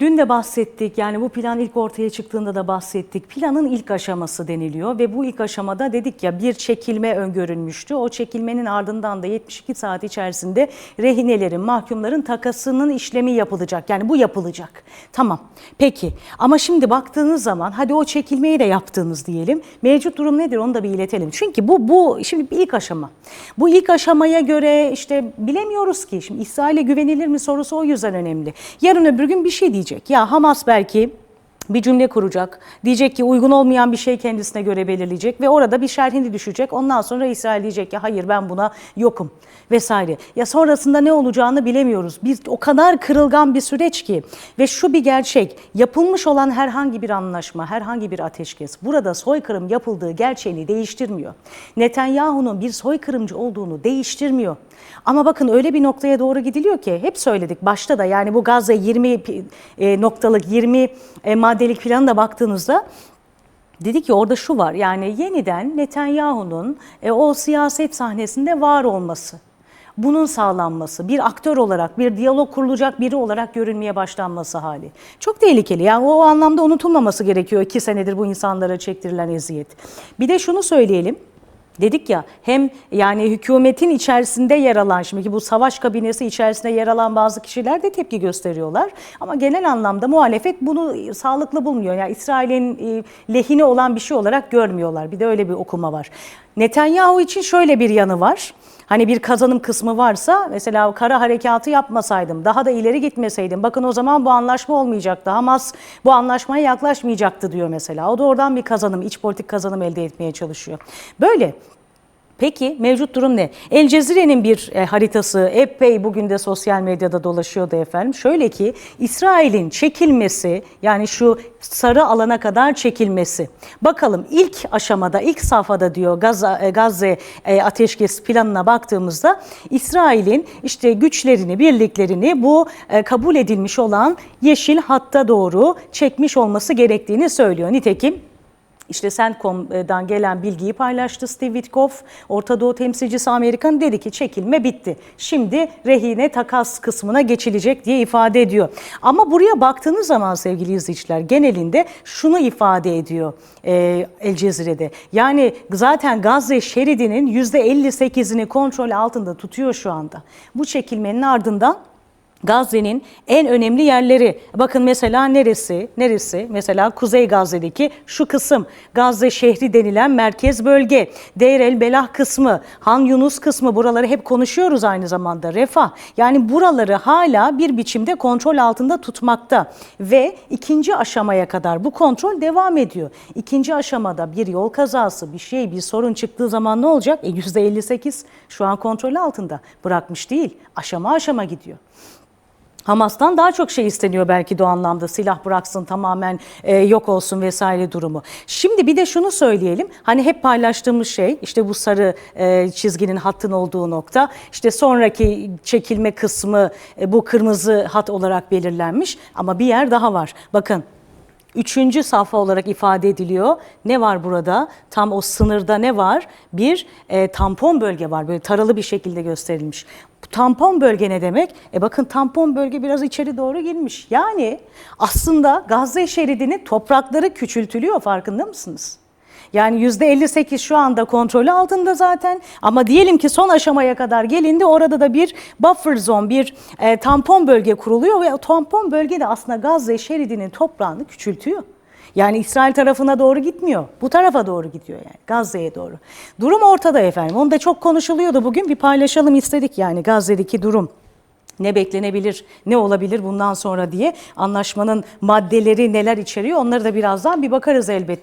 Dün de bahsettik yani bu plan ilk ortaya çıktığında da bahsettik. Planın ilk aşaması deniliyor ve bu ilk aşamada dedik ya bir çekilme öngörülmüştü. O çekilmenin ardından da 72 saat içerisinde rehinelerin, mahkumların takasının işlemi yapılacak. Yani bu yapılacak. Tamam. Peki ama şimdi baktığınız zaman hadi o çekilmeyi de yaptığınız diyelim. Mevcut durum nedir onu da bir iletelim. Çünkü bu bu şimdi bir ilk aşama. Bu ilk aşamaya göre işte bilemiyoruz ki şimdi İsrail'e güvenilir mi sorusu o yüzden önemli. Yarın öbür gün bir şey diyecek. Ya Hamas belki bir cümle kuracak. Diyecek ki uygun olmayan bir şey kendisine göre belirleyecek ve orada bir şerhini düşecek. Ondan sonra İsrail diyecek ki hayır ben buna yokum vesaire. Ya sonrasında ne olacağını bilemiyoruz. Biz o kadar kırılgan bir süreç ki ve şu bir gerçek. Yapılmış olan herhangi bir anlaşma, herhangi bir ateşkes burada soykırım yapıldığı gerçeğini değiştirmiyor. Netanyahu'nun bir soykırımcı olduğunu değiştirmiyor. Ama bakın öyle bir noktaya doğru gidiliyor ki hep söyledik başta da yani bu Gazze 20 e, noktalık 20 e, maddelik planı da baktığınızda Dedi ki orada şu var yani yeniden Netanyahu'nun e, o siyaset sahnesinde var olması. Bunun sağlanması, bir aktör olarak, bir diyalog kurulacak biri olarak görünmeye başlanması hali. Çok tehlikeli. Yani o anlamda unutulmaması gerekiyor iki senedir bu insanlara çektirilen eziyet. Bir de şunu söyleyelim. Dedik ya hem yani hükümetin içerisinde yer alan şimdi bu savaş kabinesi içerisinde yer alan bazı kişiler de tepki gösteriyorlar. Ama genel anlamda muhalefet bunu sağlıklı bulmuyor. Yani İsrail'in e, lehine olan bir şey olarak görmüyorlar. Bir de öyle bir okuma var. Netanyahu için şöyle bir yanı var. Hani bir kazanım kısmı varsa mesela kara harekatı yapmasaydım, daha da ileri gitmeseydim bakın o zaman bu anlaşma olmayacaktı. Hamas bu anlaşmaya yaklaşmayacaktı diyor mesela. O da oradan bir kazanım, iç politik kazanım elde etmeye çalışıyor. Böyle Peki mevcut durum ne? El Cezire'nin bir e, haritası epey bugün de sosyal medyada dolaşıyordu efendim. Şöyle ki İsrail'in çekilmesi yani şu sarı alana kadar çekilmesi. Bakalım ilk aşamada ilk safhada diyor Gazze, e, Gazze e, ateşkes planına baktığımızda İsrail'in işte güçlerini, birliklerini bu e, kabul edilmiş olan yeşil hatta doğru çekmiş olması gerektiğini söylüyor. Nitekim işte CENTCOM'dan gelen bilgiyi paylaştı Steve Witkoff. Orta Doğu temsilcisi Amerikan dedi ki çekilme bitti. Şimdi rehine takas kısmına geçilecek diye ifade ediyor. Ama buraya baktığınız zaman sevgili izleyiciler genelinde şunu ifade ediyor e, El Cezire'de. Yani zaten Gazze şeridinin %58'ini kontrol altında tutuyor şu anda. Bu çekilmenin ardından Gazze'nin en önemli yerleri. Bakın mesela neresi? Neresi? Mesela Kuzey Gazze'deki şu kısım. Gazze şehri denilen merkez bölge. Deir el Belah kısmı, Han Yunus kısmı buraları hep konuşuyoruz aynı zamanda. Refah. Yani buraları hala bir biçimde kontrol altında tutmakta. Ve ikinci aşamaya kadar bu kontrol devam ediyor. İkinci aşamada bir yol kazası, bir şey, bir sorun çıktığı zaman ne olacak? E %58 şu an kontrol altında. Bırakmış değil. Aşama aşama gidiyor. Hamas'tan daha çok şey isteniyor belki de o anlamda. Silah bıraksın tamamen e, yok olsun vesaire durumu. Şimdi bir de şunu söyleyelim. Hani hep paylaştığımız şey işte bu sarı e, çizginin hattın olduğu nokta. İşte sonraki çekilme kısmı e, bu kırmızı hat olarak belirlenmiş. Ama bir yer daha var. Bakın Üçüncü safha olarak ifade ediliyor. Ne var burada? Tam o sınırda ne var? Bir e, tampon bölge var. Böyle taralı bir şekilde gösterilmiş. Bu tampon bölge ne demek? E bakın tampon bölge biraz içeri doğru girmiş. Yani aslında Gazze şeridinin toprakları küçültülüyor farkında mısınız? Yani %58 şu anda kontrolü altında zaten ama diyelim ki son aşamaya kadar gelindi orada da bir buffer zone, bir e, tampon bölge kuruluyor ve tampon bölge de aslında Gazze şeridinin toprağını küçültüyor. Yani İsrail tarafına doğru gitmiyor. Bu tarafa doğru gidiyor yani Gazze'ye doğru. Durum ortada efendim. Onu da çok konuşuluyordu bugün. Bir paylaşalım istedik yani Gazze'deki durum ne beklenebilir, ne olabilir bundan sonra diye anlaşmanın maddeleri neler içeriyor onları da birazdan bir bakarız elbette.